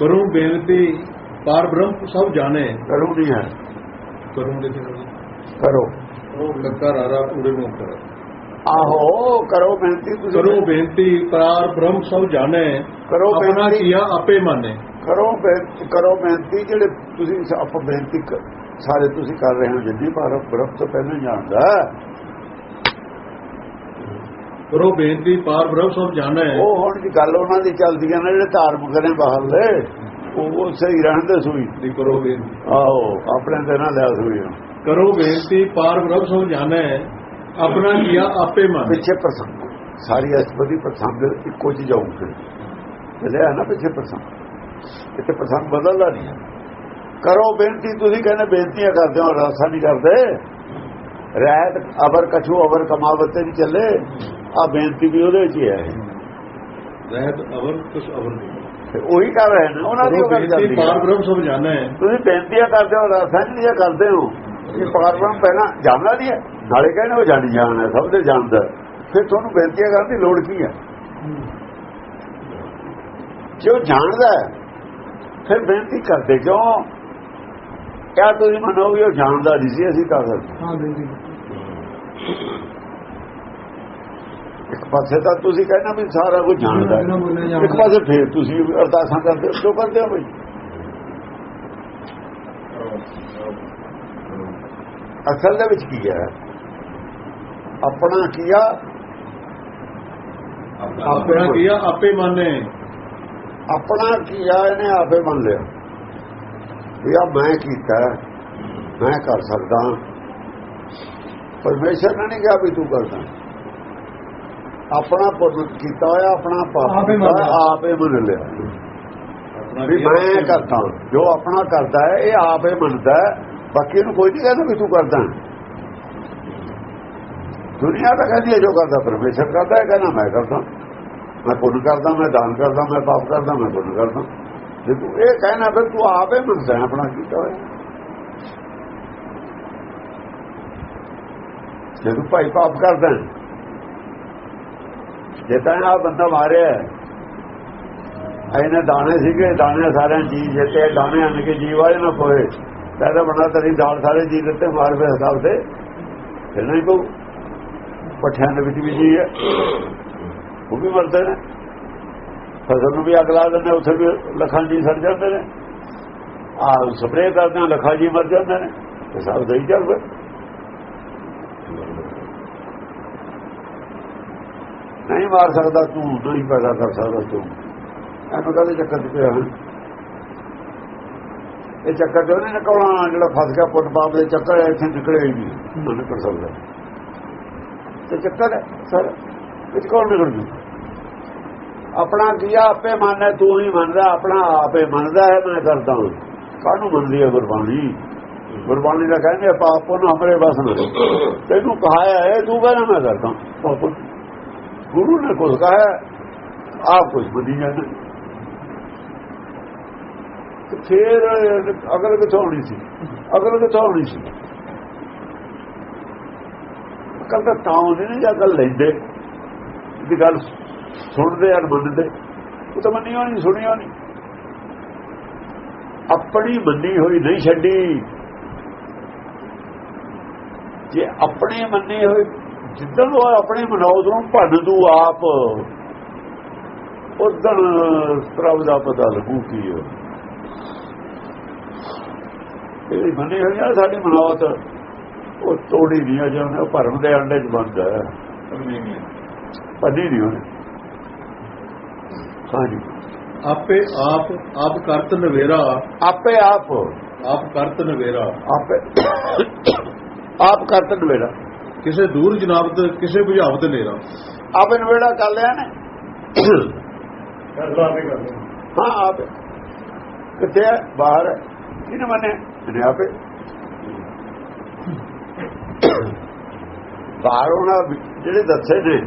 ਕਰੂੰ ਬੇਨਤੀ ਪਾਰ ਬ੍ਰਹਮ ਸਭ ਜਾਣੇ। ਕਰੂ ਨਹੀਂ ਹੈ। ਕਰੂੰ ਦੇ ਤੇ ਕਰੋ। ਲੱਕਾ ਰਾਰਾ ਪੂਰੇ ਨੂੰ ਕਰ। ਆਹੋ ਕਰੋ ਬੇਨਤੀ ਤੁਸੀਂ। ਕਰੂੰ ਬੇਨਤੀ ਪਾਰ ਬ੍ਰਹਮ ਸਭ ਜਾਣੇ। ਕਰੋ ਆਪਣਾ ਕੀਆ ਆਪੇ ਮਾਨੇ। ਕਰੋ ਕਰੋ ਬੇਨਤੀ ਜਿਹੜੇ ਤੁਸੀਂ ਆਪ ਬੇਨਤੀ ਸਾਰੇ ਤੁਸੀਂ ਕਰ ਰਹੇ ਹੋ ਜਿੱਦੀ ਪਰ ਬਰਫ ਤੋਂ ਪਹਿਲਾਂ ਜਾਣਦਾ। ਹੈ। ਕਰੋ ਬੇਨਤੀ ਪਾਰ ਬ੍ਰਹਮ ਸਭ ਜਾਣੇ ਉਹ ਹੁਣ ਦੀ ਗੱਲ ਉਹਨਾਂ ਦੀ ਚੱਲਦੀ ਹੈ ਨਾ ਜਿਹੜੇ ਧਾਰਮਿਕ ਨੇ ਬਾਹਰਲੇ ਉਹ ਉਹ ਸਹੀ ਰਹਿੰਦੇ ਸੂਈ। ਦੀ ਕਰੋ ਬੇਨਤੀ। ਆਹੋ ਆਪਣੇ ਤੇ ਨਾ ਲਿਆ ਸੂਈ। ਕਰੋ ਬੇਨਤੀ ਪਾਰ ਬ੍ਰਹਮ ਸਭ ਜਾਣੇ ਆਪਣਾ ਕੀਆ ਆਪੇ ਮਾਨੇ। ਪਿੱਛੇ ਪ੍ਰਸੰਗ। ਸਾਰੀ ਅਸਪਦੀ ਪ੍ਰਸੰਗ ਇੱਕੋ ਚ ਜਾਊਗੇ ਚੱਲਿਆ ਨਾ ਪਿੱਛੇ ਪ੍ਰਸੰਗ। ਇੱਥੇ ਪ੍ਰਸੰਗ ਬਦਲਦਾ ਨਹੀਂ ਹੈ। ਕਰੋ ਬੇਨਤੀ ਤੁਸੀਂ ਕਹਿੰਦੇ ਬੇਨਤੀਆਂ ਕਰਦੇ ਹੋ ਰਾਸਾ ਨਹੀਂ ਕਰਦੇ। ਰਹਿਤ ਅਵਰ ਕਛੂ ਅਵਰ ਕਮਾਵਤੇ ਨਹੀਂ ਚੱਲੇ ਆ ਬੇਨਤੀ ਵੀ ਉਹਦੇ ਵਿੱਚ ਹੀ ਹੈ। ਰਹਿਤ ਅਵਰ ਕੁਛ ਅਵਰ ਤੇ ਉਹੀ ਕਰ ਰਹੇ ਨੇ ਉਹਨਾਂ ਦੀ ਗੱਲ ਪਾਰ ਹੈ। ਬ੍ਰਹਮ ਸਭ ਜਾਣੇ ਤੁਸੀਂ ਬੇਨਤੀਆਂ ਕਰਦੇ ਹੋ ਰਾਸਾ ਨਹੀਂ ਕਰਦੇ ਹੋ। ਇਹ ਪਾਰਵਨ ਪਹਿਲਾਂ ਜਾਣਦਾ ਨਹੀਂ ਹੈ। ਨਾਲੇ ਕਹਿੰਦੇ ਉਹ ਜਾਣੀ ਜਾਣਦਾ ਸਭ ਦੇ ਜਾਣਦਾ ਫਿਰ ਤੁਹਾਨੂੰ ਬੇਨਤੀਆਂ ਕਰਨ ਦੀ ਲੋੜ ਕੀ ਹੈ? ਜੇ ਉਹ ਜਾਣਦਾ ਹੈ, ਫਿਰ ਬੇਨਤੀ ਕਰਦੇ ਕਿਉਂ? ਕਿਆ ਤੁਸੀਂ ਮੰਨੋਗੇ ਉਹ ਜਾਣਦਾ ਨਹੀਂ ਸੀ ਅਸੀਂ ਕਰ ਸਕਦੇ ਹਾਂ। ਬੇਨਤੀ ਇੱਕ ਪਾਸੇ ਤਾਂ ਤੁਸੀਂ ਕਹਿੰਦੇ ਵੀ ਸਾਰਾ ਕੁਝ ਜਾਣਦਾ। ਇੱਕ ਪਾਸੇ ਫਿਰ ਤੁਸੀਂ ਅਰਦਾਸਾਂ ਕਰਦੇ ਹੋ ਕਿਉਂ ਕਰਦੇ ਹੋ ਬਈ? ਅਸਲ ਦੇ ਵਿੱਚ ਕੀ ਹੈ? ਆਪਣਾ ਕੀਆ ਆਪਣਾ ਕੀਆ ਆਪੇ ਮਾਨੇ। ਆਪਣਾ ਕੀਆ ਇਹਨੇ ਆਪੇ ਮੰਨ ਲਿਆ। ਵੀ ਆ ਮੈਂ ਕੀਤਾ ਮੈਂ ਕਰ ਸਕਦਾ। ਪਰਮੇਸ਼ਰ ਨੇ ਨਹੀਂ ਕਿਹਾ ਵੀ ਤੂੰ ਕਰਦਾ ਆਪਣਾ ਪੁੰਨ ਕੀਤਾ ਹੋਇਆ ਆਪਣਾ ਪਾਪ ਆਪੇ ਮੰਨ ਲਿਆ। ਵੀ ਮੈਂ ਕਰਦਾ ਜੋ ਆਪਣਾ ਕਰਦਾ ਹੈ ਇਹ ਆਪੇ ਮੰਨਦਾ ਹੈ। ਬਾਕੀ ਇਹਨੂੰ ਕੋਈ ਨਹੀਂ ਕਹਿੰਦਾ ਵੀ ਤੂੰ ਕਰਦਾ। ਦੁਨੀਆ ਤਾਂ ਕਹਿੰਦੀ ਹੈ ਜੋ ਕਰਦਾ ਪਰਮੇਸ਼ਰ ਕਰਦਾ ਹੈ ਕਹਿੰਦਾ ਮੈਂ ਕਰਦਾ। ਮੈਂ ਪੁੰਨ ਕਰਦਾ ਮੈਂ ਦਾਨ ਕਰਦਾ ਮੈਂ ਪਾਪ ਕਰਦਾ ਮੈਂ ਪੁੰਨ ਕਰਦਾ। ਜੇ ਤੂੰ ਇਹ ਕਹਿਣਾ ਫਿਰ ਤੂੰ ਆਪੇ ਮੰਨਦਾ ਆਪਣਾ ਕੀਤਾ ਹੋਇਆ। ਜਦੋਂ ਭਾਈ ਪਾਪ ਕਰਦਾ ਜੇ ਤਾਂ ਆ ਬੰਦਾ ਮਾਰਿਆ ਹੈ, ਇਹਨੇ ਦਾਣੇ ਸੀਗੇ ਦਾਣੇ ਸਾਰਿਆਂ ਜੀ ਜਿੱਤੇ ਦਾਣੇ ਆਣ ਕੇ ਜੀਵ ਵਾਲੇ ਨਾ ਕੋਏ ਕਹਿੰਦਾ ਬਣਾ ਤਰੀ ਦਾਲ ਸਾਰੇ ਜੀ ਦਿੱਤੇ ਮਾਰ ਪੇ ਹਿਸਾਬ ਤੇ। ਫਿਰ ਨਹੀਂ ਕੋ ਪੱਠਿਆਂ ਦੇ ਵਿੱਚ ਵੀ ਜੀ ਹੈ। ਉਹ ਵੀ ਮਰਦੇ ਨੇ। ਫਸਲ ਨੂੰ ਵੀ ਅੱਗ ਲਾ ਦਿੰਦੇ ਉੱਥੇ ਵੀ ਲੱਖਾਂ ਜੀ ਸੜ ਜਾਂਦੇ ਨੇ। ਆ ਸਪਰੇਅ ਕਰਦੇ ਆ ਲੱਖਾਂ ਜੀ ਮਰ ਜਾਂਦੇ ਨੇ। ਹਿਸਾਬ ਸਹੀ ਚੱਲ ਪਿਆ ਨਹੀਂ ਮਾਰ ਸਕਦਾ, ਤੂੰ ਨਹੀਂ ਪੈਦਾ ਕਰ ਸਕਦਾ, ਤੂੰ। ਐਨੂੰ ਕਹਿੰਦੇ ਚੱਕਰ ਚ ਪਿਆ ਇਹ ਚੱਕਰ ਤੋਂ ਨਹੀਂ ਨਿਕਲਣਾ ਜਿਹੜਾ ਫਸ ਗਿਆ ਪੁੱਤ ਬਾਪ ਦੇ ਚੱਕਰ ਇੱਥੇ ਨਿਕਲੇ ਹੀ ਨਹੀਂ। ਨਾ ਨਿਕਲ ਸਕਦਾ। ਤੇ ਚੱਕਰ ਸਰ ਇਹ ਕੌਣ ਨਿਕਲ ਜੂ ਆਪਣਾ ਕੀਆ ਆਪੇ ਮੰਨਦਾ, ਤੂੰ ਹੀ ਮੰਨਦਾ, ਆਪਣਾ ਆਪੇ ਮੰਨਦਾ ਹੈ, ਮੈਂ ਕਰਦਾ ਹਾਂ। ਕਾਹਨੂੰ ਮੰਨਦੀ ਹੈ ਗੁਰਬਾਣੀ? ਗੁਰਬਾਣੀ ਦਾ ਕਹਿੰਦੇ ਪਾਪ ਨੂੰ ਹਮਰੇ ਬਸ ਨਾ ਤੈਨੂੰ ਕਹਾਇਆ ਹੈ, ਤੂੰ ਕਹਿੰਦਾ, ਮੈਂ ਕਰਦਾ ਪਾਪ ਗੁਰੂ ਨੇ ਕੁਝ ਕਹਾ, ਆਪ ਕੁਝ ਬੁੱਧੀ ਜਾਂਦਾ। ਫੇਰ ਫਿਰ ਅਗਰ ਕਿਥੋਂ ਹੋਣੀ ਸੀ ਅਗਰ ਕਿਥੋਂ ਹੋਣੀ ਸੀ। ਅਕਲ ਤਾਂ ਤਾਂ ਉਹਨੇ ਨਹੀਂ ਜਾਂ ਗੱਲ ਲੈਂਦੇ। ਦੀ ਗੱਲ ਸੁਣਦੇ ਆ, ਮੰਨਦੇ। ਉਹ ਤਾਂ ਮੰਨੀ ਹੋਣੀ ਸੁਣੀ ਹੋਣੀ ਆਪਣੀ ਮੰਨੀ ਹੋਈ ਨਹੀਂ ਛੱਡੀ। ਜੇ ਆਪਣੇ ਮੰਨੇ ਹੋਏ ਜਿੱਦਣ ਉਹ ਆਪਣੇ ਮਨੋਦ ਨੂੰ ਭੰਨ ਦੂ ਆਪ ਉਦਣ ਪ੍ਰਭ ਦਾ ਪਤਾ ਲੱਗੂ ਕੀ ਹੈ। ਇਹ ਮੰਨੇ ਹੋਈ ਆ ਸਾਡੀ ਮਨੋਤ ਉਹ ਤੋੜੀ ਨਹੀਂ ਆ ਜਾਂਦੇ ਉਹ ਭਰਮ ਦੇ ਅੰਡੇ ਚ ਬੰਦਾ ਹੈ। ਭੰਨੀ ਨਹੀਂ ਹੋਣੀ। ਹਾਂਜੀ। ਆਪੇ ਆਪ ਆਪ ਕਰਤ ਨਵੇਰਾ। ਆਪੇ ਆਪ। ਆਪ ਕਰਤ ਨਵੇਰਾ। ਆਪੇ ਆਪ ਕਰਤਨ ਵੇੜਾ ਕਿਸੇ ਦੂਰ ਜਨਾਬਤ ਕਿਸੇ ਬੁਝਾਵਤ ਨੇਰਾ। ਆਪੇ ਨਵੇੜਾ ਕਰ ਲਿਆ ਨੇ? ਹਾਂ ਆਪ। ਕਿੱਥੇ ਹੈ ਬਾਹਰ। ਹੈ ਕਿਹਨੇ ਮੰਨੇ ਇਹਨੇ ਆਪੇ। ਬਾਹਰ ਉਹਨਾਂ ਜਿਹੜੇ ਦੱਸੇ ਨੇ।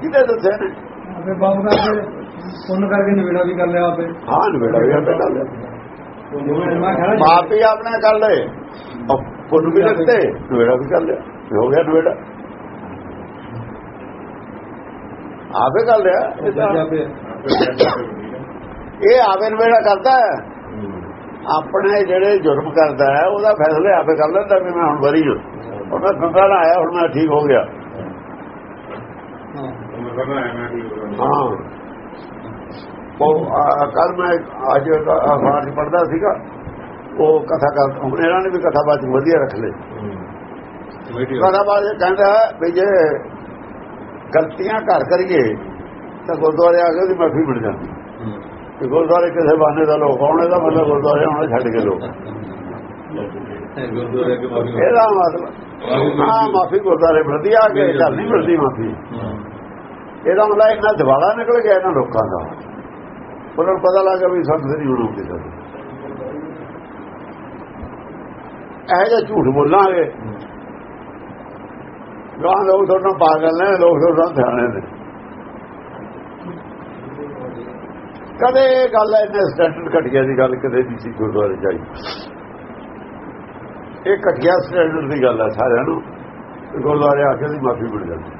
ਕਿਹਦੇ ਦੱਸੇ ਨੇ? ਆਪੇ ਬਾਪ ਕਰਕੇ ਪੁੰਨ ਕਰਕੇ ਨਵੇੜਾ ਵੀ ਕਰ ਲਿਆ ਆਪੇ। ਹਾਂ ਨਵੇੜਾ ਵੀ ਆਪੇ ਕਰ ਲਿਆ। ਮੈਂ ਖੜਾ ਬਾਪ ਹੀ ਆਪਣੇ ਕਰ ਲਏ। ਪੁੰਨ ਵੀ ਲੱਗਤੇ ਨਵੇੜਾ ਵੀ ਕਰ ਲਿਆ। ਹੋ ਗਿਆ ਨਵੇੜਾ ਆਪੇ ਕਰ ਲਿਆ। ਇਹ ਆਵੇ ਨਵੇੜਾ ਕਰਦਾ ਹੈ। ਆਪਣੇ ਜਿਹੜੇ ਜੁਰਮ ਕਰਦਾ ਹੈ ਉਹਦਾ ਫੈਸਲਾ ਆਪੇ ਕਰ ਲੈਂਦਾ ਵੀ ਮੈਂ ਹੁਣ ਬਰੀ ਹਾਂ। ਮੈਂ ਗੰਗਾ ਨਾਲ ਆਇਆ ਹੁਣ ਮੈਂ ਠੀਕ ਹੋ ਗਿਆ। ਹਾਂ। ਉਹ ਕੱਲ ਮੈਂ ਅੱਜ ਅਖਬਾਰ 'ਚ ਪੜਦਾ ਸੀਗਾ। ਉਹ ਕਥਾ ਕਰ ਹੁਣ ਇਹਨਾਂ ਨੇ ਵੀ ਕਥਾ ਬਾਤ ਵਧੀਆ ਰੱਖ ਲਈ ਕਥਾ ਬਾਤ ਇਹ ਕਹਿੰਦਾ ਵੀ ਜੇ ਗਲਤੀਆਂ ਘਰ ਕਰੀਏ ਤਾਂ ਗੁਰਦੁਆਰੇ ਆ ਕੇ ਉਹਦੀ ਮਾਫੀ ਮਿਲ ਜਾਂਦੀ ਕਿ ਗੁਰਦੁਆਰੇ ਕਿਸੇ ਬਾਨੇ ਦਾ ਲੋਕ ਆਉਣੇ ਦਾ ਮਤਲਬ ਗੁਰਦੁਆਰੇ ਆਉਣੇ ਛੱਡ ਕੇ ਲੋਕ। ਇਹਦਾ ਮਤਲਬ ਹਾਂ ਮਾਫੀ ਗੁਰਦੁਆਰੇ ਮਿਲਦੀ ਆ ਕੇ ਘਰ ਨਹੀਂ ਮਿਲਦੀ ਮਾਫੀ। ਇਹਦਾ ਮਤਲਬ ਇਹਨਾਂ ਦਿਵਾਲਾ ਨਿਕਲ ਗਿਆ ਇਹਨਾਂ ਲੋਕਾਂ ਦਾ। ਉਹਨਾਂ ਨੂੰ ਪਤਾ ਲੱਗਾ ਵੀ ਸੰਤ ਨਹੀਂ ਹੋਣਾ ਕਿਸੇ ਦਾ ਇਹ ਜਿਹਾ ਝੂਠ ਬੋਲਾਂਗੇ। ਗਾਂ ਲੋਕ ਤੁਹਾਨੂੰ ਪਾਗਲ ਨੇ, ਲੋਕ ਤੁਹਾਨੂੰ ਸਿਆਣੇ ਨੇ। ਕਦੇ ਇਹ ਗੱਲ ਇਹਨੇ ਸਟੈਂਡਰਡ ਘਟਿਆ ਦੀ ਗੱਲ ਕਦੇ ਨਹੀਂ ਸੀ ਗੁਰਦੁਆਰੇ ਜਾਈ। ਇਹ ਘਟਿਆ ਸਟੈਂਡਰਡ ਦੀ ਗੱਲ ਹੈ ਸਾਰਿਆਂ ਨੂੰ। ਕਿ ਗੁਰਦੁਆਰੇ ਆ ਕੇ ਦੀ ਮਾਫੀ ਮਿਲ ਜਾਂਦੀ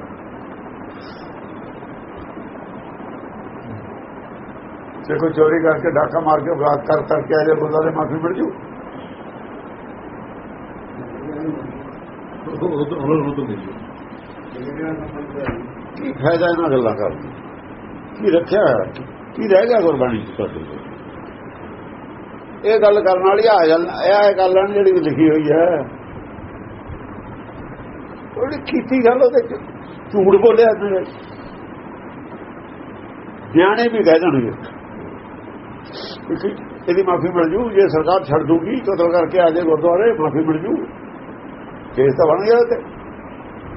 ਜੇ ਕੋਈ ਚੋਰੀ ਕਰਕੇ ਡਾਕਾ ਮਾਰ ਕੇ ਬਲਾਕ ਕਰ ਕਰਕੇ ਆ ਜਾ ਗੁਰਦੁਆਰੇ ਮਾਫੀ ਮਿਲ ਜੂ? ਉਹ ਤਾਂ ਉਹਨਾਂ ਨੂੰ ਤਾਂ ਮਿਲ ਕੀ ਫਾਇਦਾ ਇਹਨਾਂ ਗੱਲਾਂ ਕਰਨ ਕੀ ਰੱਖਿਆ ਕੀ ਰਹਿ ਗਿਆ ਗੁਰਬਾਣੀ ਚ ਤੁਹਾਡੇ ਕੋਲ? ਇਹ ਗੱਲ ਕਰਨ ਵਾਲੀ ਆ ਗੱਲ ਇਹ ਗੱਲ ਜਿਹੜੀ ਲਿਖੀ ਹੋਈ ਹੈ। ਉਹਦੀ ਕੀਤੀ ਗੱਲ ਉਹਦੇ ਝੂਠ ਬੋਲਿਆ ਤੇ ਨਿਆਣੇ ਵੀ ਕਹਿ ਦੇਣਗੇ। ਇਹਦੀ ਮਾਫੀ ਮਿਲ ਜੂ, ਜੇ ਸਰਕਾਰ ਛੱਡ ਦੂਗੀ ਕਤਲ ਕਰਕੇ ਆ ਜਾਏ ਗੁਰਦੁਆਰੇ, ਮਾਫੀ ਮਿਲ ਜੂ। ਕੇਸ ਤਾਂ ਬਣ ਗਿਆ ਤੇ।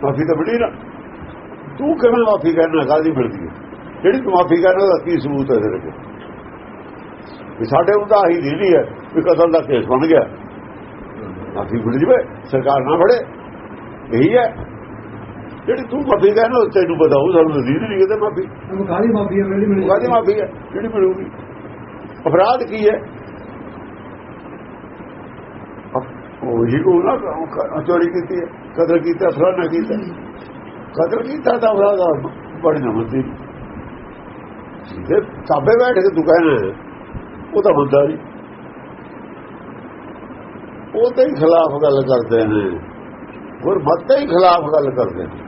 ਮਾਫੀ ਤਾਂ ਬਣੀ ਨਾ। ਤੂੰ ਕਿਵੇਂ ਮਾਫੀ ਕਰਨਾ ਕਾਦੀ ਮਿਲਦੀ ਹੈ? ਜਿਹੜੀ ਤੂੰ ਮਾਫੀ ਕਰਨਾ ਦਾ ਕੀ ਸਬੂਤ ਹੈ ਤੇਰੇ ਕੋਲ? ਵੀ ਸਾਡੇ ਉਹਦਾ ਹੀ ਢੀਲੀ ਹੈ ਵੀ ਕਤਲ ਦਾ ਕੇਸ ਬਣ ਗਿਆ। ਮਾਫੀ ਮਿਲ ਜਵੇ ਸਰਕਾਰ ਨਾ ਫੜੇ। ਇਹੀ ਹੈ। ਜਿਹੜੀ ਤੂੰ ਮਾਫੀ ਕਰਨਾ ਉਹ ਤੈਨੂੰ ਬਤਾਉ ਸਾਨੂੰ ਨਜ਼ੀਰ ਨਹੀਂ ਕਿਤੇ ਮਾਫੀ। ਕਾਹਦੀ ਮਾਫੀ ਹੈ? ਜਿਹੜੀ ਮਿਲੀ ਕਾਦੀ ਮਾਫੀ ਹੈ? ਜਿਹੜੀ ਮਿਲੂਗੀ। ਅਪਰਾਧ ਕੀ ਹੈ? ਉਹ ਜੀ ਉਹ ਨਾ ਕ- ਚੋਰੀ ਕੀਤੀ ਹੈ ਕਦਰ ਕੀਤਾ ਨਾ ਕੀਤਾ। ਕਦਰ ਕੀਤਾ ਤਾਂ ਅਪਰਾਧ ਆ, ਬੜੀ ਨਾ ਮੰਦੀ। ਜੇ ਸਾਬੇ ਬੈਠ ਕੇ ਤੂੰ ਕਹਿਣਾ ਹੈ, ਉਹ ਤਾਂ ਬੰਦਾ ਨਹੀਂ। ਉਹ ਤੇ ਹੀ ਖਿਲਾਫ ਗੱਲ ਕਰਦੇ ਨੇ। ਗੁਰਮਤ ਦੇ ਹੀ ਖਿਲਾਫ ਗੱਲ ਕਰਦੇ ਨੇ।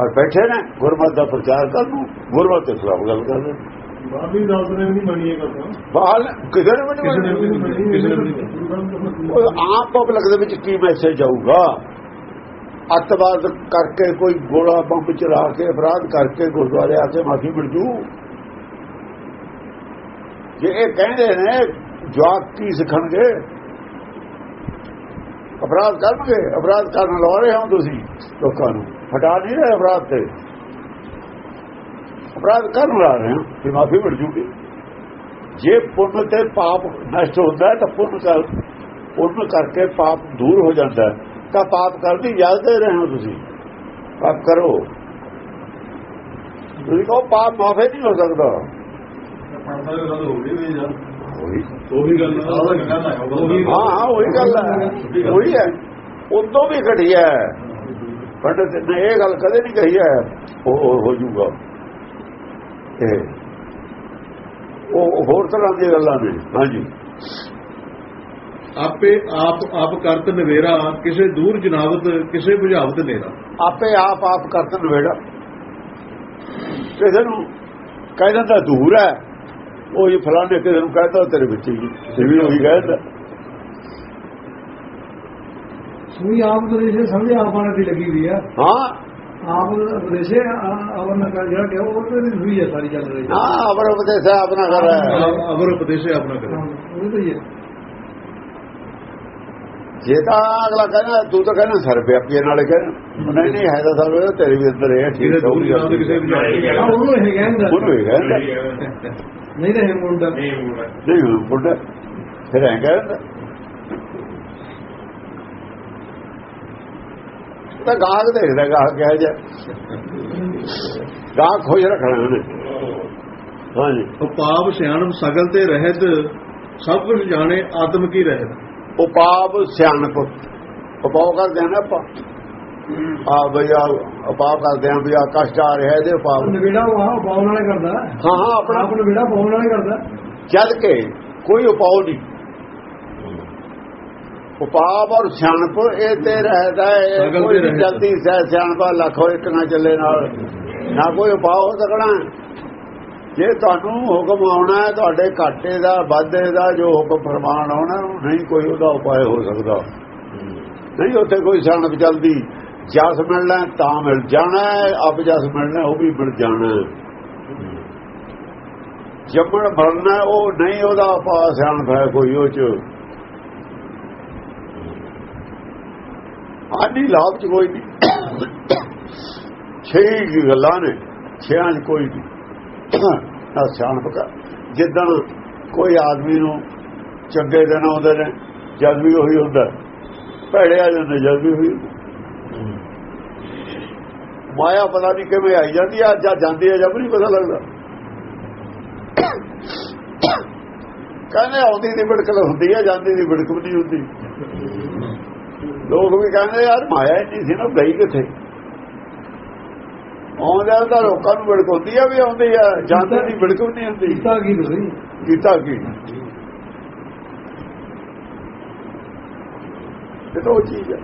ਔਰ ਬੈਠੇ ਨੇ ਗੁਰਮਤ ਦਾ ਪ੍ਰਚਾਰ ਕਰਨ ਨੂੰ ਗੁਰਮਤ ਦੇ ਖਿਲਾਫ ਗੱਲ ਕਰਦੇ ਨੇ। ਬਾਬੀ ਦਾਸ ਨੇ ਵੀ ਨਹੀਂ ਮੰਨੀ ਇਹ ਗੱਲ ਬਾਹਰ ਕਿਸੇ ਨੇ ਵੀ ਨਹੀਂ ਕਿਸੇ ਨੇ ਵੀ ਉਹ ਆਮ ਪਬਲਿਕ ਦੇ ਵਿੱਚ ਕੀ ਮੈਸੇਜ ਆਊਗਾ ਅੱਤਵਾਦ ਕਰਕੇ ਕੋਈ ਗੋਲਾ ਬੰਬ ਚਲਾ ਕੇ ਅਪਰਾਧ ਕਰਕੇ ਗੁਰਦੁਆਰੇ ਆ ਕੇ ਮਾਫੀ ਮਿਲ ਜੂ। ਜੇ ਇਹ ਕਹਿੰਦੇ ਨੇ ਜਵਾਕ ਕੀ ਸਿੱਖਣਗੇ? ਅਪਰਾਧ ਕਰਨਗੇ? ਅਪਰਾਧ ਕਰਨ ਲਾ ਰਹੇ ਹੋ ਤੁਸੀਂ ਲੋਕਾਂ ਨੂੰ? ਹਟਾ ਨਹੀਂ ਰਹੇ ਅਪਰਾਧ ਤੇ। ਅਪਰਾਧ ਕਰਨ ਲਾ ਰਹੇ ਹੋ। ਕਿ ਮਾਫੀ ਮਿਲ ਜੂਗੀ। ਜੇ ਪੁੰਨ ਤੇ ਪਾਪ ਨਸ਼ਟ ਹੁੰਦਾ ਹੈ ਤਾਂ ਪੁੰਨ ਕਰ ਪੁੰਨ ਕਰਕੇ ਪਾਪ ਦੂਰ ਹੋ ਜਾਂਦਾ ਹੈ। ਤਾਂ ਪਾਪ ਕਰਨ ਦੀ ਇਜਾਜ਼ਤ ਦੇ ਰਹੇ ਹੋ ਤੁਸੀਂ। ਪਾਪ ਕਰੋ। ਤੁਸੀਂ ਕਹੋ ਪਾਪ ਮਾਫੇ ਨਹੀਂ ਹੋ ਸਕਦਾ। ਉਹੀ। ਗੱਲ ਹਾਂ ਹਾਂ ਉਹੀ ਗੱਲ ਹੈ। ਉਹੀ ਹੈ। ਉਦੋਂ ਵੀ ਘਟਿਆ ਹੈ। ਪੰਡਤ ਨੇ ਇਹ ਗੱਲ ਕਦੇ ਨਹੀਂ ਕਹੀ ਹੈ। ਉਹ ਹੋ ਜੂਗਾ। ਇਹ ਉਹ ਹੋਰ ਤਰ੍ਹਾਂ ਦੀਆਂ ਗੱਲਾਂ ਨੇ। ਹਾਂਜੀ। ਆਪੇ ਆਪ ਆਪ ਕਰਤ ਨਵੇਰਾ ਕਿਸੇ ਦੂਰ ਜਨਾਵਤ ਕਿਸੇ ਬੁਝਾਵਤ ਨੇਰਾ ਆਪੇ ਆਪ ਆਪ ਕਰਤ ਨਵੇੜਾ। ਕਿਸੇ ਨੂੰ ਕਹਿ ਦਿੰਦਾ ਦੂਰ ਹੈ। ਉਹ ਇਹ ਫਲਾਣੇ ਕਿਸੇ ਨੂੰ ਕਹਿੰਦਾ ਤੇਰੇ ਵਿੱਚ ਹੀ ਇਹ ਵੀ ਉਹੀ ਕਹਿੰਦਾ ਸੂਈ ਆਪ ਉਪਦੇਸ਼ੇ ਸਮਝੇ ਆਪ ਦੀ ਲੱਗੀ ਹੋਈ ਆ। ਹਾਂ। ਆਪ ਉਪਦੇਸ਼ੇ ਅਵਰ ਕਰ ਜਿਹੜਾ ਕਿ ਉਹ ਤੇ ਵੀ ਹੋਈ ਹੈ ਸਾਰੀ ਚੱਲ ਰਹੀ ਹੈ। ਹਾਂ ਅਵਰ ਉਪਦੇਸ਼ ਹੈ ਆਪਣਾ ਕਰ ਰਿਹਾ ਹੈ ਅਵਰ ਉਪਦੇਸ਼ੇ ਆਪਣਾ ਕਰੇ ਉਹ ਤਾਂ ਹੀ ਹੈ। ਜੇ ਤਾਂ ਅਗਲਾ ਕਹਿੰਦਾ ਤੂੰ ਤਾਂ ਕਹਿੰਦਾ ਸਰ ਪਿਆਪੀਏ ਨਾਲੇ ਕਹਿੰਦਾ ਨਹੀਂ ਨਹੀਂ ਹੈ ਤਾਂ ਸਰ ਤੇਰੇ ਵੀ ਅੰਦਰ ਇਹ ਠੀਕ ਹੈ। ਉਹਨੂੰ ਇਹ ਕਹਿੰਦਾ ਉਹਨੂੰ ਇਹ ਕਹਿੰਦਾ ਨਹੀਂ ਇਹ ਮੁੰਡਾ। ਨਹੀਂ ਹੁਣ ਬੁੱਢਾ ਫਿਰ ਐਂ ਕਹਿੰਦਾ ਤਾਂ ਗਾਹਕ ਦੇਖਦਾ ਗਾਹਕ ਕਹਿ ਜਾ ਗਾਹਕ ਖੋਜ ਰੱਖਣਾ ਉਹਨੇ। ਹਾਂਜੀ। ਉਹ ਪਾਪ ਸਿਆਣਪ ਸਗਲ ਤੇ ਰਹਿਤ ਸਭ ਕੁਝ ਜਾਣੇ ਆਤਮ ਕੀ ਰਹਿਤ। ਉਹ ਪਾਪ ਸਿਆਣਪ। ਉਪਾਅ ਕਰਦੇ ਆ ਨਾ ਆਪਾਂ। ਆ ਬਈ ਆ ਉਪਾਅ ਕਰਦੇ ਆ ਵੀ ਆ ਕਸ਼ਟ ਆ ਰਿਹਾ ਇਹਦੇ ਉਪਾਅ ਨਵੇੜਾ ਉਹ ਆ ਪਾਉਣ ਵਾਲੇ ਕਰਦਾ। ਹਾਂ ਹਾਂ ਆਪਣਾ। ਆਪ ਨਵੇੜਾ ਪਾਉਣ ਵਾਲੇ ਕਰਦਾ। ਜਦ ਕੇ ਕੋਈ ਉਪਾਅ ਨਹੀਂ। ਉਪਾਅ ਔਰ ਸਿਆਣਪ ਇਹ ਤੇ ਰਹਦਾ ਹੈ ਕੋਈ। ਜਲਦੀ ਸਹਿ ਸਿਆਣਪਾ ਲੱਖੋ ਇੱਕ ਨਾ ਚੱਲੇ ਨਾਲ। ਨਾ ਕੋਈ ਉਪਾਅ ਹੋ ਸਕਣਾ। ਜੇ ਤੁਹਾਨੂੰ ਹੁਕਮ ਆਉਣਾ ਹੈ ਤੁਹਾਡੇ ਘਾਟੇ ਦਾ ਵਾਧੇ ਦਾ ਜੋ ਹੁਕਮ ਫਰਮਾਨ ਆਉਣਾ ਨਹੀਂ ਕੋਈ ਉਹਦਾ ਉਪਾਅ ਹੋ ਸਕਦਾ। ਨਹੀਂ ਉੱਥੇ ਕੋਈ ਸਿਆਣਪ ਚੱਲਦੀ। ਜਸ ਮਿਲਣਾ ਤਾਂ ਮਿਲ ਜਾਣਾ ਅਬ ਜਸ ਮਿਲਣਾ ਉਹ ਵੀ ਮਿਲ ਜਾਣਾ। ਜੰਮਣ ਮਰਨਾ ਉਹ ਨਹੀਂ ਉਹਦਾ ਉਪਾਅ ਸਿਆਣਪ ਹੈ ਕੋਈ ਉਹ ਚ। ਆਦੀ ਲਾਭ ਚ ਕੋਈ ਨਹੀਂ। ਛੇ ਗੱਲਾਂ ਨੇ ਛਿਆਂ ਚ ਕੋਈ ਨਹੀਂ। ਨਾ ਸਿਆਣਪ ਕਰ ਜਿੱਦਣ ਕੋਈ ਆਦਮੀ ਨੂੰ ਚੰਗੇ ਦਿਨ ਆਉਂਦੇ ਨੇ ਜਦ ਵੀ ਉਹੀ ਹੁੰਦਾ। ਭੈੜੇ ਆ ਜਾਂਦੇ ਜਦ ਵੀ ਉਹੀ ਮਾਇਆ ਪਤਾ ਨਹੀਂ ਕਿਵੇਂ ਆਈ ਜਾਂਦੀ ਆ, ਜਾਂ ਜਾਂਦੀ ਆ ਜਦ ਨਹੀਂ ਪਤਾ ਲੱਗਦਾ। ਕਹਿੰਦੇ ਆਉਂਦੀ ਦੀ ਬਿੜਕਲ ਹੁੰਦੀ ਆ, ਜਾਂਦੀ ਦੀ ਬਿੜਕ ਵੀ ਨਹੀਂ ਹੁੰਦੀ। ਲੋਕ ਵੀ ਕਹਿੰਦੇ ਯਾਰ ਮਾਇਆ ਹੀ ਨਹੀਂ ਸੀ ਨਾ ਗਈ ਕਿੱਥੇ? ਆਉਂਦਾ ਤਾਂ ਲੋਕਾਂ ਨੂੰ ਬਿੜਕ ਹੁੰਦੀ ਆ ਵੀ ਆਉਂਦੀ ਆ ਜਾਂਦੇ ਦੀ ਨਹੀਂ ਹੁੰਦੀ। ਕੀਤਾ ਕੀ ਤੁਸੀਂ? ਕੀਤਾ ਕੀ? ਇਹ ਤਾਂ ਉਹ ਚੀਜ਼ ਹੈ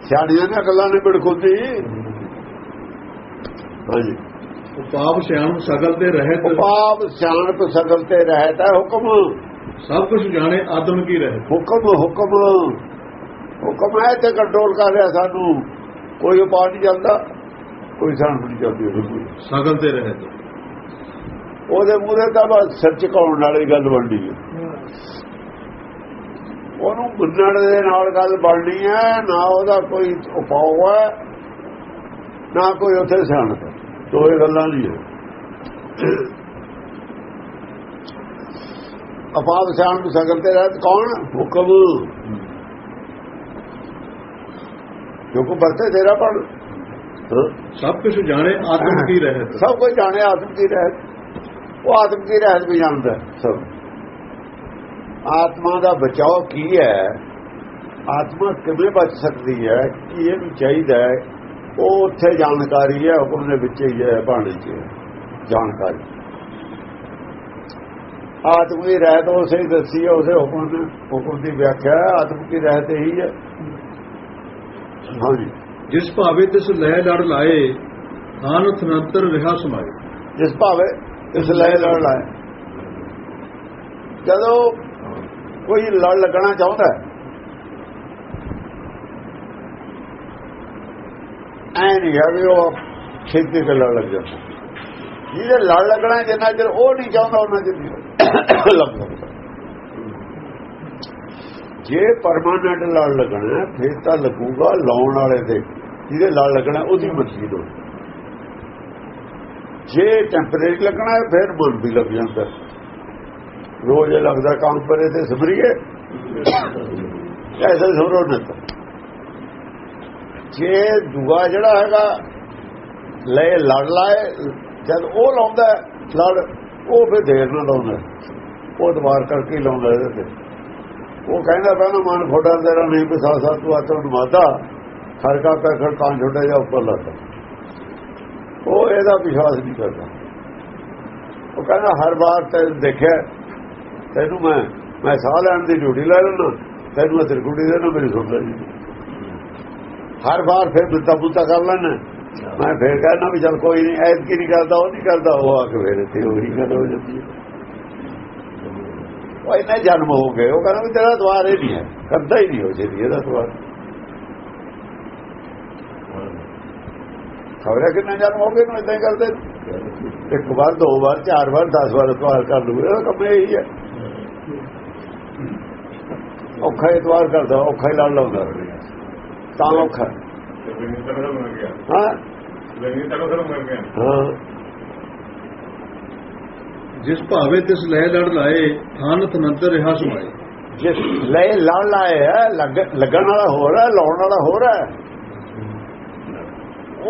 ਸਿਆਣੀਆਂ ਦੀਆਂ ਗੱਲਾਂ ਨੇ ਬਿੜਕ ਹੁੰਦੀ ਹਾਂਜੀ। ਉਪਾਪ ਸਿਆਣ ਸਗਲ ਤੇ ਰਹਿਤ। ਪਾਪ ਸਿਆਣਪ ਸਗਲ ਤੇ ਰਹਤਾ ਹੁਕਮ। ਸਭ ਕੁਝ ਜਾਣੇ ਆਦਮ ਕੀ ਰਹਿਤ? ਹੁਕਮ ਹੁਕਮ। ਹੁਕਮ ਹੈ ਤੇ ਕੰਟਰੋਲ ਕਰ ਰਿਹਾ ਸਾਨੂੰ। ਕੋਈ ਉਪਾਅ ਨਹੀਂ ਚੱਲਦਾ ਕੋਈ ਸਾਨ ਨਹੀਂ ਚੱਲਦੀ। ਸਗਲ ਤੇ ਰਹਿਤ ਉਹਦੇ ਮੂਹਰੇ ਤਾਂ ਬਸ ਸਿਰ ਝੁਕਾਉਣ ਵਾਲੀ ਗੱਲ ਬਣਦੀ ਹੈ। ਉਹਨੂੰ ਮੰਨਣ ਦੇ ਨਾਲ ਗੱਲ ਬਣਨੀ ਹੈ ਨਾ ਉਹਦਾ ਕੋਈ ਉਪਾਅ ਹੈ ਨਾ ਕੋਈ ਉੱਥੇ ਸਿਆਣਪ। ਦੋ ਇਹ ਗੱਲਾਂ ਨਹੀਂ ਹੈ। ਅਪਾਪ ਸਿਆਣ ਨੂੰ ਸਗਲ ਤੇ ਰਹਿਤ ਕੌਣ? ਹੁਕਮ। ਹੁਕਮ ਵਰਤੇ ਤੇਰਾ ਪੜ। ਸਭ ਕੁਝ ਜਾਣੇ ਆਦਮ ਕੀ ਰਹਿਤ। ਸਭ ਕੁਝ ਜਾਣੇ ਆਤਮ ਦੀ ਰਹਿਤ। ਉਹ ਆਤਮ ਦੀ ਰਹਿਤ ਵੀ ਜਾਣਦਾ ਹੈ ਸਭ। ਆਤਮਾ ਦਾ ਬਚਾਓ ਕੀ ਹੈ? ਆਤਮਾ ਕਿਵੇਂ ਬਚ ਸਕਦੀ ਹੈ? ਕੀ ਇਹ ਵੀ ਚਾਹੀਦਾ ਹੈ? ਉਹ ਉੱਥੇ ਜਾਣਕਾਰੀ ਹੈ ਹੁਕਮ ਦੇ ਵਿੱਚ ਹੀ ਹੈ ਬਾਣੀ 'ਚ ਜਾਣਕਾਰੀ। ਆਤਮ ਦੀ ਰਹਿਤ ਉਸੇ ਹੀ ਦੱਸੀ ਹੈ ਉਸੇ ਹੁਕਮ ਨੇ ਹੁਕਮ ਦੀ ਵਿਆਖਿਆ ਹੈ ਆਤਮ ਦੀ ਰਹਿਤ ਇਹੀ ਹੈ। ਹਾਂਜੀ। ਜਿਸ ਭਾਵੇ ਤਿਸ ਲੈ ਲੜ ਲਾਏ ਹਾਨ ਥਨੰਤਰ ਰਿਹਾ ਸਮਾਏ। ਜਿਸ ਭਾਵੇਂ ਇਸ ਲੈ ਲੜ ਲਾਏ। ਜਦੋਂ ਕੋਈ ਲੜ ਲੱਗਣਾ ਚਾਹੁੰਦਾ ਐ ਨਹੀਂ ਹੈ ਵੀ ਉਹ ਛੇਤੀ ਤੇ ਲੜ ਲੱਗ ਜਾਂਦਾ। ਜਿਹਦੇ ਲੜ ਲੱਗਣਾ ਜਿੰਨਾ ਚਿਰ ਉਹ ਨਹੀਂ ਚਾਹੁੰਦਾ ਉਹਨਾਂ ਚਿਰ ਲੱਗ ਸਕਦਾ ਜੇ ਪਰਮਾਨੈਂਟ ਲੜ ਲੱਗਣਾ ਫਿਰ ਤਾਂ ਲੱਗੂਗਾ ਲਾਉਣ ਵਾਲੇ ਦੇ, ਜਿਹਦੇ ਲੜ ਲੱਗਣਾ ਉਹਦੀ ਮਰਜ਼ੀ ਤੋਂ ਜੇ ਟੈਂਪਰੇਰੀ ਲੱਗਣਾ ਫਿਰ ਮਨ ਵੀ ਲੱਗ ਜਾਂਦਾ ਰੋਜ਼ ਲੱਗਦਾ ਕੰਮ ਪਰੇ ਤੇ ਸਬਰੀਏ ਐਸਾ ਸਮਰੋ ਨਾ ਜੇ ਦੂਆ ਜਿਹੜਾ ਹੈਗਾ, ਲੈ, ਲੜ ਲਾਏ, ਜਦ ਉਹ ਲਾਉਂਦਾ ਲੜ, ਉਹ ਫਿਰ ਦੇਰ ਨਾਲ ਲਾਉਂਦਾ ਉਹ ਦਵਾਰ ਕਰਕੇ ਲਾਉਂਦਾ ਇਹਦੇ ਤੇ। ਉਹ ਕਹਿੰਦਾ ਪਹਿਲਾਂ ਮਨ ਫੋਟਾ ਤੇਰਾ ਨਹੀਂ ਪਿਸਾ ਸਾ ਤੂੰ ਆਤਮ ਮਾਤਾ ਹਰ ਕਾ ਪੈਖੜ ਤਾਂ ਛੋਟਾ ਜਿਹਾ ਉੱਪਰ ਲਾਤਾ। ਉਹ ਇਹਦਾ ਵਿਸ਼ਵਾਸ ਨਹੀਂ ਕਰਦਾ। ਉਹ ਕਹਿੰਦਾ, ਹਰ ਵਾਰ ਤੈਨੂੰ ਦੇਖਿਆ, ਤੈਨੂੰ ਮੈਂ ਮੈਂ ਸਾਹ ਲੈਣ ਦੀ ਡਿਊਟੀ ਲੈ ਲੈਣਾ ਤੈਨੂੰ ਅਦਰ ਗੁੱਡੀ ਦੇਣਾ ਨਾ ਮੇਰੀ ਸੁਣਦਾ ਜੀ ਹਰ ਵਾਰ ਫਿਰ ਬਿੱਤਾ ਬੁੱਤਾ ਕਰ ਲੈਣਾ ਮੈਂ ਫਿਰ ਕਹਿੰਦਾ ਵੀ ਚਲ ਕੋਈ ਨਹੀਂ ਐਤ ਕੀ ਨਹੀਂ ਕਰਦਾ, ਉਹ ਨਹੀਂ ਕਰਦਾ। ਉਹ ਆ ਕੇ ਫਿਰ ਤੇ ਉਹੀ ਗੱਲ ਹੋ ਜਾਂਦੀ ਹੈ। ਉਹ ਇੰਨੇ ਜਨਮ ਹੋ ਗਏ ਉਹ ਕਹਿੰਦਾ ਵੀ ਤੇਰਾ ਦਵਾਰ ਇਹ ਨਹੀਂ ਹੈ ਕਰਦਾ ਹੀ ਨਹੀਂ ਹੋ ਜੇ ਇਹਦਾ ਦਵਾਰ। ਖਬਰ ਕਿੰਨੇ ਜਨਮ ਹੋ ਗਏ ਨੂੰ ਇਦਾਂ ਹੀ ਕਰਦੇ। ਇੱਕ ਵਾਰ ਦੋ ਵਾਰ ਚਾਰ ਵਾਰ 10 ਵਾਰ ਇਤਵਾਰ ਕਰ ਲੂਗੇ ਇਹਦਾ ਕੰਮ ਇਹ ਹੀ। ਹੈ ਔਖਾ ਇਤਵਾਰ ਕਰਦਾ ਔਖਾ ਹੀ ਲੜ ਲਾਉਂਦਾ। ਤਾਂ ਔਖਾ। ਹਾਂ। ਹਾਂ। ਜਿਸ ਭਾਵੇ ਤਿਸ ਲੈ ਲੜ ਲਾਏ ਹਾਨ ਥਨੰਤਰ ਰਿਹਾ ਸਮਾਏ। ਜਿਸ ਲੈ ਲੜ ਲਾਏ ਹੈ ਲੱਗ- ਲੱਗਣ ਵਾਲਾ ਹੋਰ ਹੈ ਲਾਉਣ ਵਾਲਾ ਹੋਰ ਹੈ।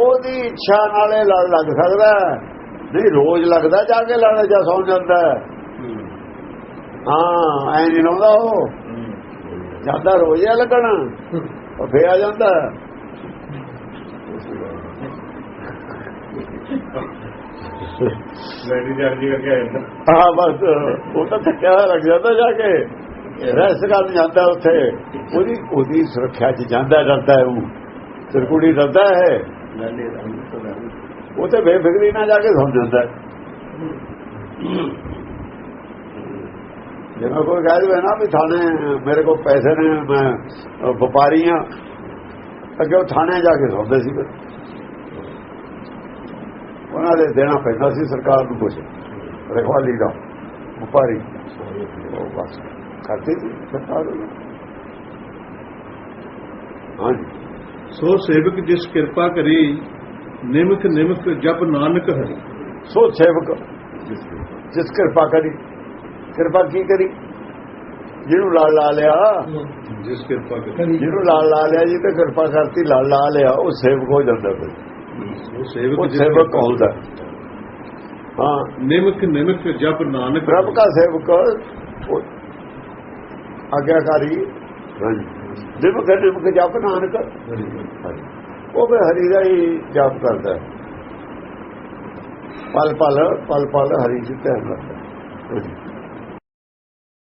ਉਹਦੀ ਇੱਛਾ ਨਾਲੇ ਲੜ ਲੱਗ ਸਕਦਾ। ਨਹੀਂ ਰੋਜ਼ ਲੱਗਦਾ ਜਾ ਕੇ ਲੜ ਜਾ ਸੌਂ ਜਾਂਦਾ ਹੈ। ਐ ਨਹੀਂ ਲਾਉਂਦਾ ਉਹ। ਜਾਂਦਾ ਰੋਜ਼ ਹੀ ਲੱਗਣ। ਉਹ ਫੇ ਆ ਜਾਂਦਾ ਹੈ। ਲੈਡੀ ਜਰਜੀ ਕਰਕੇ ਆਇਆ ਸੀ। ਹਾਂ ਬਸ ਉਹ ਤਾਂ ਥੱਕਿਆ ਲੱਗ ਜਾਂਦਾ ਜਾ ਕੇ। ਰਸ ਗੱਲ ਜਾਂਦਾ ਉੱਥੇ। ਉਹਦੀ ਉਹਦੀ ਸੁਰੱਖਿਆ 'ਚ ਜਾਂਦਾ ਡਰਦਾ ਉਹ। ਸਰਕੂੜੀ ਡਰਦਾ ਹੈ। ਉਹ ਤੇ ਬੇਫਿਕਰੀ ਨਾਲ ਜਾ ਕੇ ਸੌਂ ਜਾਂਦਾ ਕੋਈ ਕਹਿ ਦਵੇ ਨਾ ਵੀ ਥਾਣੇ ਮੇਰੇ ਕੋਲ ਪੈਸੇ ਨੇ ਮੈਂ ਵਪਾਰੀ ਆ ਅੱਗੇ ਉਹ ਥਾਣੇ ਜਾ ਕੇ ਸੌਂਦੇ ਸੀ ਉਹਨਾਂ ਦੇ ਦੇਣਾ ਪੈਂਦਾ ਸੀ ਸਰਕਾਰ ਨੂੰ ਕੁਝ ਰਖਵਾਲੀ ਦਾ ਵਪਾਰੀ। ਉਹ ਬਸ ਕਰਦੀ ਸੀ ਸਰਕਾਰ। ਹਾਂਜੀ। ਸੋ ਸੇਵਕ ਜਿਸ ਕਿਰਪਾ ਕਰੀ ਨਿਮਕ ਨਿਮਕ ਜਪ ਨਾਨਕ ਹਰੀ। ਸੋ ਸੇਵਕ ਜਿਸ ਕਿਰਪਾ ਕਰੀ। ਕਿਰਪਾ ਕੀ ਕਰੀ? ਜਿਹਨੂੰ ਲਾਲ ਲਾ ਲਿਆ। ਜਿਸ ਕਿਰਪਾ ਕਰੀ। ਜਿਹਨੂੰ ਲਾਲ ਲਾ ਲਿਆ ਜੀ ਤੇ ਕਿਰਪਾ ਕਰਤੀ ਲਾਲ ਲਾ ਲਿਆ ਉਹ ਸੇਵਕ ਹੋ ਜਾਂਦਾ ਫਿਰ। ਸੇਵਕ ਹੁੰਦਾ। ਹਾਂ ਨਿਮਕ ਨਿਮਕ ਜਪ ਨਾਨਕ ਰੱਬ ਦਾ ਸੇਵਕ ਆਗਿਆਕਾਰੀ। ਹਾਂਜੀ। ਜਿਵੇਂ ਕਹਿੰਦੇ ਕਿ ਜਪ ਨਾਨਕ। ਉਹ ਵੀ ਹਰੀ ਦਾ ਹੀ ਜਪ ਕਰਦਾ। ਪਲ ਪਲ ਪਲ ਪਲ ਹਰੀ ਜੀ ਧਿਆਨ ਰੱਖਦਾ।